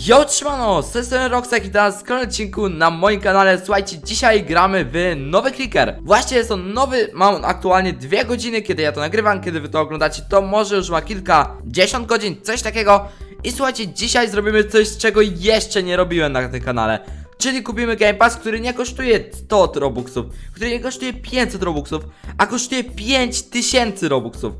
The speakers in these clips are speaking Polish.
Yo, trzymano, z tej strony Roxek i teraz w odcinku na moim kanale. Słuchajcie, dzisiaj gramy w nowy clicker. Właśnie jest on nowy, mam aktualnie dwie godziny, kiedy ja to nagrywam Kiedy wy to oglądacie, to może już ma kilkadziesiąt godzin, coś takiego. I słuchajcie, dzisiaj zrobimy coś, czego jeszcze nie robiłem na tym kanale. Czyli kupimy Game Pass, który nie kosztuje 100 Robuxów Który nie kosztuje 500 Robuxów A kosztuje 5000 Robuxów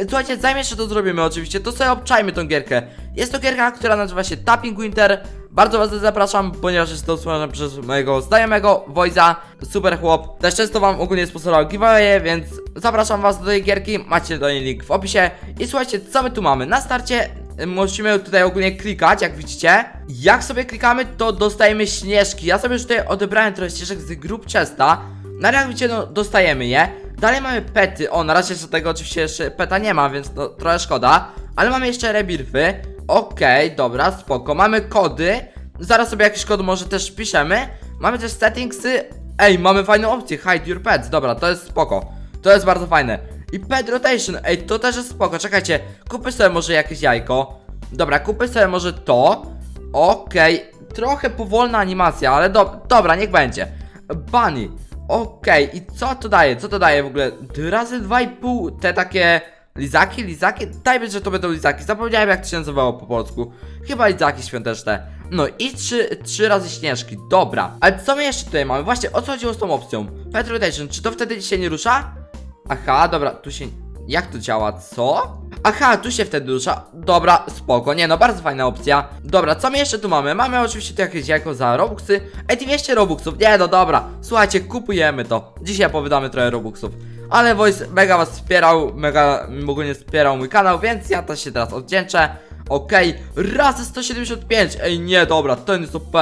Słuchajcie, zanim jeszcze to zrobimy oczywiście, to sobie obczajmy tą gierkę. Jest to gierka, która nazywa się Tapping Winter. Bardzo was zapraszam, ponieważ jest to stworzone przez mojego znajomego, Wojza, super chłop. Też często wam ogólnie sponsorował giveaway, więc zapraszam was do tej gierki, macie do niej link w opisie. I słuchajcie, co my tu mamy? Na starcie y, musimy tutaj ogólnie klikać, jak widzicie. Jak sobie klikamy, to dostajemy śnieżki. Ja sobie już tutaj odebrałem trochę ścieżek z grup Chesta. Na jak widzicie, no, dostajemy je. Dalej mamy pety. O, na razie jeszcze tego oczywiście jeszcze peta nie ma, więc no, trochę szkoda. Ale mamy jeszcze rebirfy. Okej, dobra, spoko. Mamy kody. Zaraz sobie jakiś kod może też wpiszemy. Mamy też settingsy. Ej, mamy fajną opcję. Hide your pets. Dobra, to jest spoko. To jest bardzo fajne. I pet rotation. Ej, to też jest spoko. Czekajcie, kupy sobie może jakieś jajko. Dobra, kupy sobie może to. Okej, trochę powolna animacja, ale do, dobra, niech będzie. Bunny. Okej, i co to daje? Co to daje w ogóle? Razy dwa i pół te takie lizaki, lizaki? Dajmy, że to będą lizaki. Zapomniałem jak to się nazywało po polsku. Chyba lizaki świąteczne. No i trzy, trzy razy śnieżki. Dobra. Ale co my jeszcze tutaj mamy? Właśnie, o co chodziło z tą opcją? Pet rotation, czy to wtedy się nie rusza? Aha, dobra, tu się... Jak to działa? Co? Aha, tu się wtedy rusza. Dobra, spoko. Nie no, bardzo fajna opcja. Dobra, co my jeszcze tu mamy? Mamy oczywiście tu jakieś jajko za robuxy. Ej, 200 robuxów. Nie no, dobra. Słuchajcie, kupujemy to. Dzisiaj opowiadamy trochę robuxów. Ale Voice mega was wspierał, mega ogólnie wspierał mój kanał, więc ja też się teraz oddzięczę. Okej, razy 175. Ej, nie, dobra, ten jest OP.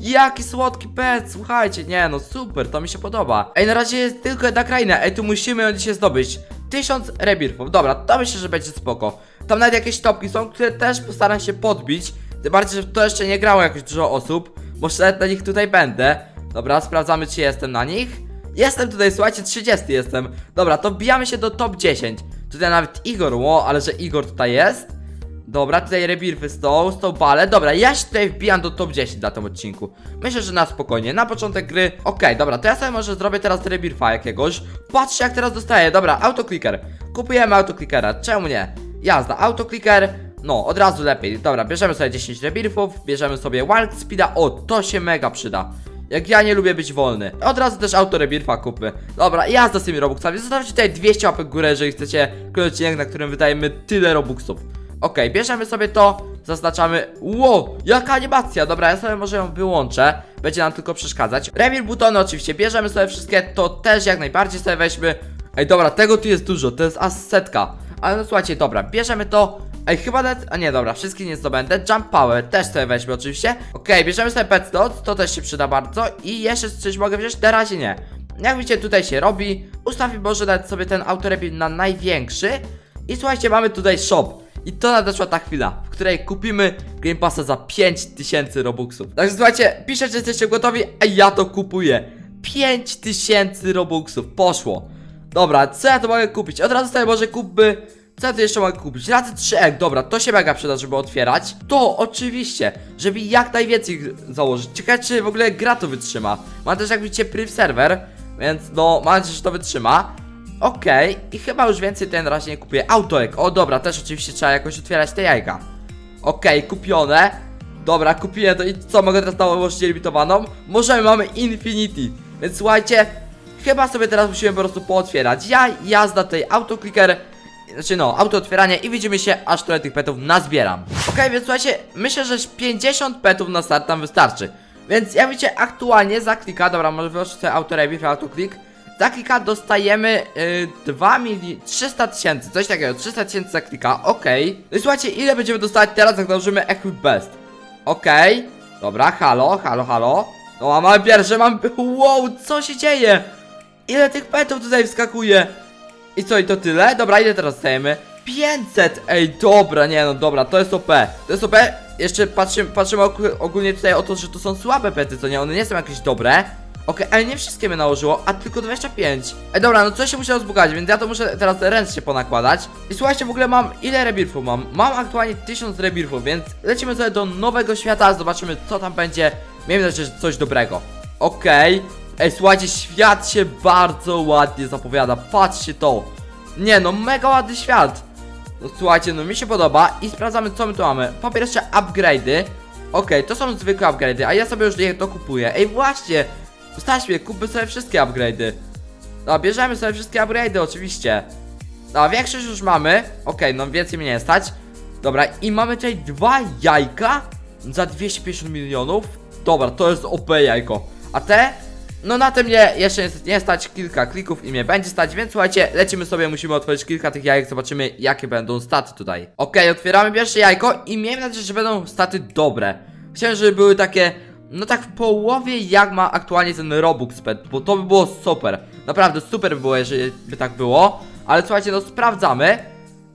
Jaki słodki pet, słuchajcie, nie no super, to mi się podoba Ej, na razie jest tylko jedna kraina, ej, tu musimy ją dzisiaj zdobyć Tysiąc rebirfów, dobra, to myślę, że będzie spoko. Tam nawet jakieś topki są, które też postaram się podbić. Tym bardziej, że to jeszcze nie grało jakoś dużo osób. Może nawet na nich tutaj będę. Dobra, sprawdzamy czy jestem na nich. Jestem tutaj, słuchajcie, 30 jestem. Dobra, to wbijamy się do top 10 Tutaj nawet Igor, ło, ale że Igor tutaj jest Dobra, tutaj rebirfy są, są bale. Dobra, ja się tutaj wbijam do top 10 na tym odcinku. Myślę, że na spokojnie, na początek gry. Okej, dobra, to ja sobie może zrobię teraz rebirfa jakiegoś. Patrzcie, jak teraz dostaję. Dobra, autoclicker. Kupujemy autoclickera, czemu nie? Jazda, autoclicker. No, od razu lepiej. Dobra, bierzemy sobie 10 rebirfów, bierzemy sobie wild speeda. O, to się mega przyda. Jak ja nie lubię być wolny. Od razu też auto rebirfa kupy. Dobra, jazda z tymi robuxami. Zostawcie tutaj 200 łapek górę, jeżeli chcecie kolejny odcinek, na którym wydajemy tyle robuxów. Okej, bierzemy sobie to, zaznaczamy. Wow, jaka animacja! Dobra, ja sobie może ją wyłączę. Będzie nam tylko przeszkadzać. Remir butony oczywiście, bierzemy sobie wszystkie, to też jak najbardziej sobie weźmy. Ej, dobra, tego tu jest dużo, to jest assetka. Ale no słuchajcie, dobra, bierzemy to. Ej, chyba net. A nie, dobra, wszystkich nie zdobędę. Jump Power też sobie weźmy oczywiście. Okej, bierzemy sobie Pet Dot, to też się przyda bardzo. I jeszcze coś mogę wziąć? Na razie nie. Jak widzicie, tutaj się robi. Ustawię może dać sobie ten autorebin na największy. I słuchajcie, mamy tutaj shop. I to nadeszła ta chwila, w której kupimy Game Passa za 5000 Robuxów. Także słuchajcie, piszecie, że jesteście gotowi, a ja to kupuję. 5000 Robuxów, poszło. Dobra, co ja to mogę kupić? Od razu sobie może kupmy... Co ja tu jeszcze mogę kupić? Razy 3 egg, dobra, to się mega przyda, żeby otwierać. To oczywiście, żeby jak najwięcej założyć. Ciekawe, czy w ogóle gra to wytrzyma. Ma też, jak widzicie, priv serwer, więc no, mam nadzieję, że to wytrzyma. Okej, i chyba już więcej na razie nie kupuję. Autoek, o dobra, też oczywiście trzeba jakoś otwierać te jajka. Okej, kupione. Dobra, kupiłem to i co, mogę teraz nałożyć limitowaną? Możemy, mamy Infinity. Więc słuchajcie, chyba sobie teraz musimy po prostu pootwierać. Ja, jazda tutaj, autoclicker, znaczy no, auto otwieranie i widzimy się, aż tyle tych petów nazbieram. Okej, więc słuchajcie, myślę, że 50 petów na start tam wystarczy. Więc jak widzicie, aktualnie za klika, dobra, może wyłączyć sobie auto rebiv, autoclick. Za klika dostajemy y, 2 mili 300 tysięcy, coś takiego, 300 tysięcy za klika, okej. No i słuchajcie, ile będziemy dostawać teraz, jak nałożymy Equip Best? Okej, dobra, halo, halo, halo. No a mamy pierwsze, mam, wow, co się dzieje? Ile tych petów tutaj wskakuje? I co, i to tyle? Dobra, ile teraz dostajemy? 500! Ej, dobra, nie no, dobra, to jest OP. To jest OP. Jeszcze patrzymy, patrzymy og- ogólnie tutaj o to, że to są słabe pety, co nie? One nie są jakieś dobre. Okej, ale nie wszystkie mnie nałożyło, a tylko 25 Ej, dobra, no co się musiało zbugać, więc ja to muszę teraz ręcznie ponakładać I słuchajcie, w ogóle mam, ile rebirfów mam? Mam aktualnie 1000 rebirfów, więc lecimy sobie do nowego świata, zobaczymy co tam będzie Miejmy nadzieję, że coś dobrego Okej Ej, słuchajcie, świat się bardzo ładnie zapowiada, patrzcie to Nie no, mega ładny świat no słuchajcie, no mi się podoba i sprawdzamy co my tu mamy. Po pierwsze upgrade'y. Okej, to są zwykłe upgrade'y, a ja sobie już je dokupuję. Ej właśnie, Staśmy, kupmy sobie wszystkie upgrade'y. No, bierzemy sobie wszystkie upgrade'y oczywiście. No, większość już mamy. Okej, no więcej mnie nie stać. Dobra, i mamy tutaj dwa jajka za 250 milionów. Dobra, to jest OP jajko. A te? No na tym mnie jeszcze nie stać, kilka klików i mnie będzie stać, więc słuchajcie, lecimy sobie, musimy otworzyć kilka tych jajek, zobaczymy jakie będą staty tutaj. Okej, otwieramy pierwsze jajko i miejmy nadzieję, że będą staty dobre. Chciałem, żeby były takie, no tak w połowie jak ma aktualnie ten Robux Pet, bo to by było super. Naprawdę super by było, jeżeli by tak było. Ale słuchajcie, no sprawdzamy.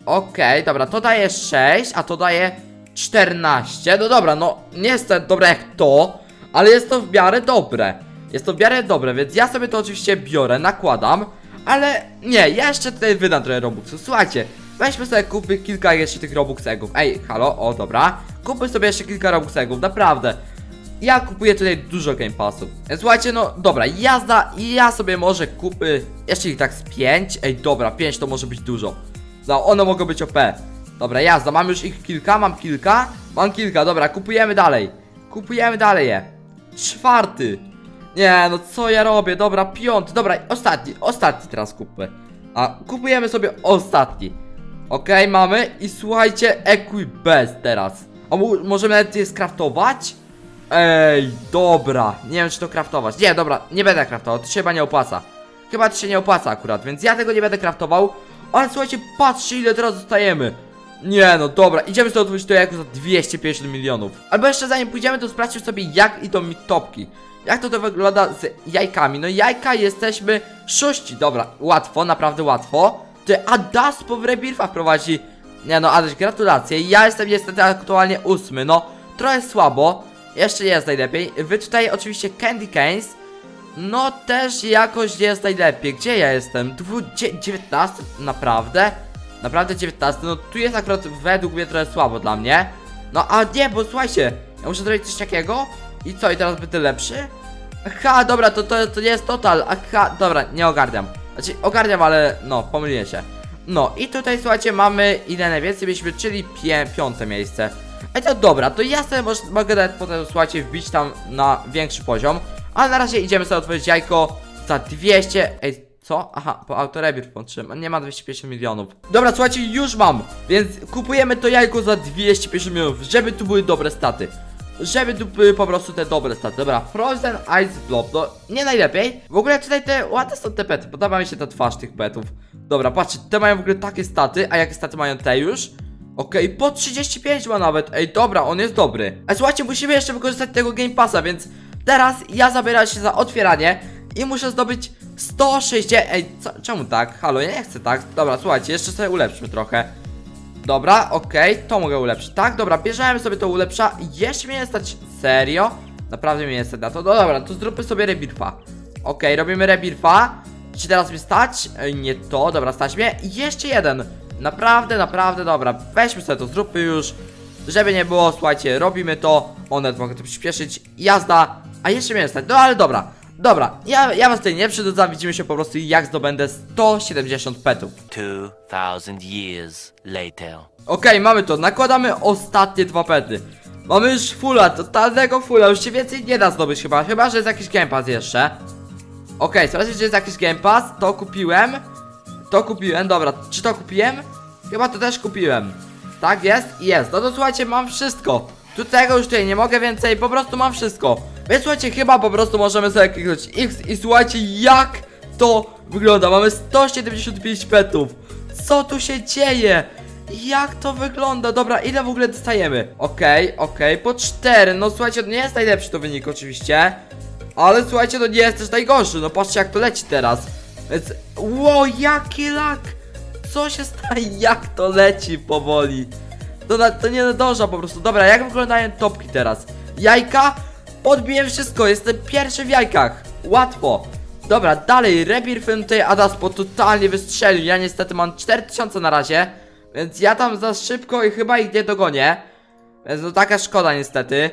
Okej, dobra, to daje 6, a to daje 14. No dobra, no nie jest to dobre jak to, ale jest to w miarę dobre. Jest to w miarę dobre, więc ja sobie to oczywiście biorę, nakładam, ale nie, ja jeszcze tutaj wydam trochę Robuxów. Słuchajcie, weźmy sobie kupy kilka jeszcze tych Robuxegów. Ej, halo, o dobra. Kupmy sobie jeszcze kilka Robuxegów, naprawdę. Ja kupuję tutaj dużo Game Passów. Słuchajcie, no dobra, jazda i ja sobie może kupy jeszcze ich tak z 5. Ej, dobra, 5 to może być dużo. No, one mogą być OP. Dobra, jazda, mam już ich kilka, mam kilka. Mam kilka, dobra, kupujemy dalej. Kupujemy dalej je. Czwarty. Nie, no co ja robię? Dobra, piąty, dobra, ostatni, ostatni teraz kupmy. A kupujemy sobie ostatni. Okej, mamy i słuchajcie, Equibest teraz. A możemy nawet je skraftować? Ej, dobra, nie wiem czy to kraftować. Nie, dobra, nie będę kraftował, to się chyba nie opłaca. Chyba to się nie opłaca akurat, więc ja tego nie będę kraftował. Ale słuchajcie, patrzcie ile teraz dostajemy. Nie no, dobra, idziemy sobie otworzyć to jako za 250 milionów. Albo jeszcze zanim pójdziemy, to sprawdźmy sobie jak idą mi topki. Jak to to wygląda z jajkami? No jajka jesteśmy szóści, dobra, łatwo, naprawdę łatwo. Ty, a Daspo w Rebirfa prowadzi. Nie no, Adaś, gratulacje. Ja jestem niestety aktualnie ósmy, no, trochę słabo. Jeszcze jest najlepiej. Wy tutaj oczywiście Candy Canes. No też jakoś jest najlepiej. Gdzie ja jestem? Dwu, dzie, 19? Naprawdę? Naprawdę 19? No tu jest akurat według mnie trochę słabo dla mnie. No a nie, bo słuchajcie, ja muszę zrobić coś takiego. I co, i teraz będę lepszy? Aha, dobra, to, to, to nie jest total. Aha, dobra, nie ogarniam. Znaczy, ogarniam, ale no, pomyliłem się. No i tutaj słuchajcie, mamy ile najwięcej mieliśmy, czyli pię piąte miejsce. Ej, to dobra, to ja sobie moż, mogę nawet potem, słuchajcie, wbić tam na większy poziom. Ale na razie idziemy sobie otworzyć jajko za 200. Ej, co? Aha, po autorebir potrzebny. Nie ma 250 milionów. Dobra, słuchajcie, już mam. Więc kupujemy to jajko za 250 milionów, żeby tu były dobre staty. Żeby tu były po prostu te dobre staty. Dobra, Frozen Ice Blob, no nie najlepiej. W ogóle tutaj te ładne są te pety, podoba mi się ta twarz tych petów. Dobra, patrzcie, te mają w ogóle takie staty, a jakie staty mają te już? Okej, po 35 ma nawet. Ej, dobra, on jest dobry. A słuchajcie, musimy jeszcze wykorzystać tego Game Passa, więc teraz ja zabieram się za otwieranie i muszę zdobyć 160. Ej, co, czemu tak? Halo, ja nie chcę tak. Dobra, słuchajcie, jeszcze sobie ulepszymy trochę. Dobra, okej, to mogę ulepszyć. Tak, dobra, bierzemy sobie to ulepsza. Jeszcze mnie nie stać. Serio? Naprawdę mnie nie stać na to. No dobra, to zróbmy sobie rebirfa. Okej, robimy rebirfa. Czy teraz mnie stać? Ej, nie to, dobra, stać mnie. Jeszcze jeden. Naprawdę, naprawdę, dobra. Weźmy sobie to, zróbmy już. Żeby nie było, słuchajcie, robimy to. One mogę to przyspieszyć. Jazda. A jeszcze mnie nie stać. No ale dobra. Dobra, ja, ja was tutaj nie przydudzam, widzimy się po prostu jak zdobędę 170 petów. 2,000 years later. Okej, mamy to, nakładamy ostatnie dwa pety Mamy już fulla, totalnego fulla, już się więcej nie da zdobyć chyba, chyba, że jest jakiś Game Pass jeszcze Okej, zobaczcie, że jest jakiś Game Pass, to kupiłem To kupiłem, dobra, czy to kupiłem? Chyba to też kupiłem Tak jest? Jest, no to słuchajcie, mam wszystko Tu tego już tutaj nie mogę więcej, po prostu mam wszystko Więc słuchajcie, chyba po prostu możemy sobie kliknąć X i słuchajcie, jak to wygląda Mamy 175 petów Co tu się dzieje? Jak to wygląda? Dobra, ile w ogóle dostajemy? Okej, okej, po 4. No słuchajcie, to nie jest najlepszy to wynik oczywiście. Ale słuchajcie, to nie jest też najgorszy. No patrzcie jak to leci teraz. Więc, wow, jaki lak! Co się staje? Jak to leci powoli? To, na, to nie nadąża po prostu. Dobra, jak wyglądają topki teraz? Jajka? Podbiłem wszystko, jestem pierwszy w jajkach. łatwo. Dobra, dalej, Rebirth tutaj Adaspo totalnie wystrzelił, ja niestety mam 4000 na razie, więc ja tam za szybko i chyba ich nie dogonię. Więc no taka szkoda niestety.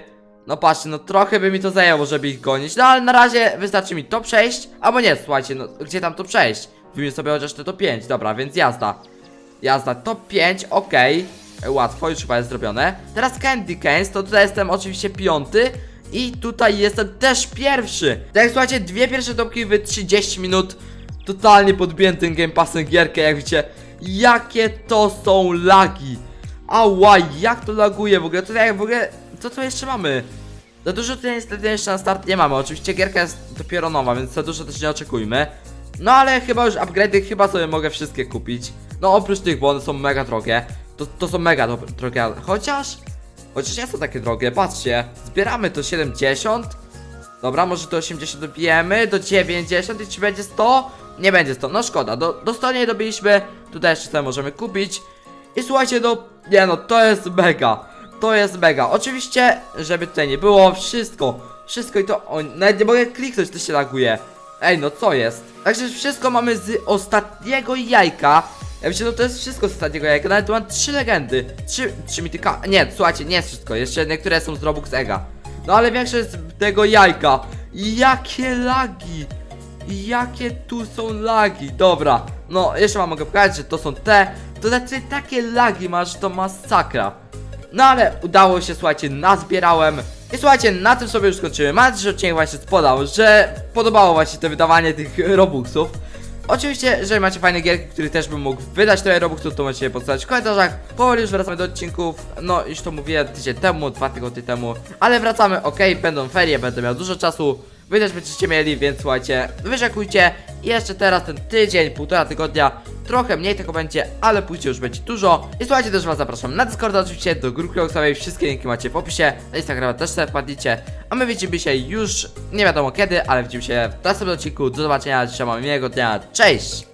No patrzcie, no trochę by mi to zajęło, żeby ich gonić, no ale na razie wystarczy mi to przejść, albo nie, słuchajcie, no gdzie tam to przejść? Wyjmę sobie chociaż te to 5, dobra, więc jazda. Jazda, top 5, okej. E, Łatwo, już chyba jest zrobione. Teraz Candy Canes, to tutaj jestem oczywiście piąty. I tutaj jestem też pierwszy. Tak słuchajcie, dwie pierwsze topki w 30 minut. Totalnie podbiłem tym Game Passem gierkę, jak widzicie. Jakie to są lagi. Ała, jak to laguje w ogóle. To jak w ogóle, co tu jeszcze mamy? Za dużo tutaj niestety jeszcze na start nie mamy. Oczywiście gierka jest dopiero nowa, więc za dużo też nie oczekujmy. No ale chyba już upgrade'y chyba sobie mogę wszystkie kupić. No oprócz tych, bo one są mega drogie. To, to są mega drogie, chociaż... Chociaż nie są takie drogie, patrzcie. Zbieramy to 70. Dobra, może do 80 dobijemy, do 90 i czy będzie 100? Nie będzie 100, no szkoda, do, do 100 nie dobiliśmy, tutaj jeszcze sobie możemy kupić. I słuchajcie, no, nie no, to jest mega, to jest mega. Oczywiście, żeby tutaj nie było, wszystko, wszystko i to, o, nawet nie mogę kliknąć, to się laguje. Ej, no co jest? Także wszystko mamy z ostatniego jajka. Ja myślę, no to jest wszystko z ostatniego jajka, nawet mam trzy legendy, trzy, trzy mityka, nie, słuchajcie, nie jest wszystko, jeszcze niektóre są z Robux Ega. No ale większość z tego jajka. Jakie lagi! Jakie tu są lagi? Dobra, no jeszcze wam mogę pokazać, że to są te. To znaczy takie lagi masz, to masakra. No ale udało się, słuchajcie, nazbierałem. I słuchajcie, na tym sobie już skończymy. Mam nadzieję, że odcinek wam się spodał, że podobało wam się to wydawanie tych robuxów. Oczywiście, jeżeli macie fajne gierki, które też bym mógł wydać trochę robuxów, to możecie je podstawić w komentarzach. Powoli już wracamy do odcinków, no już to mówiłem tydzień temu, dwa tygodnie temu, ale wracamy, ok, będą ferie, będę miał dużo czasu, wy też będziecie mieli, więc słuchajcie, wyrzekujcie i jeszcze teraz ten tydzień, półtora tygodnia, trochę mniej tego będzie, ale później już będzie dużo. I słuchajcie, też was zapraszam na Discorda oczywiście, do grupy Roxowej, wszystkie linki macie w opisie, na Instagrama też sobie wpadnijcie, a my widzimy się już, nie wiadomo kiedy, ale widzimy się w następnym odcinku, do zobaczenia, dzisiaj mamy miłego dnia, cześć!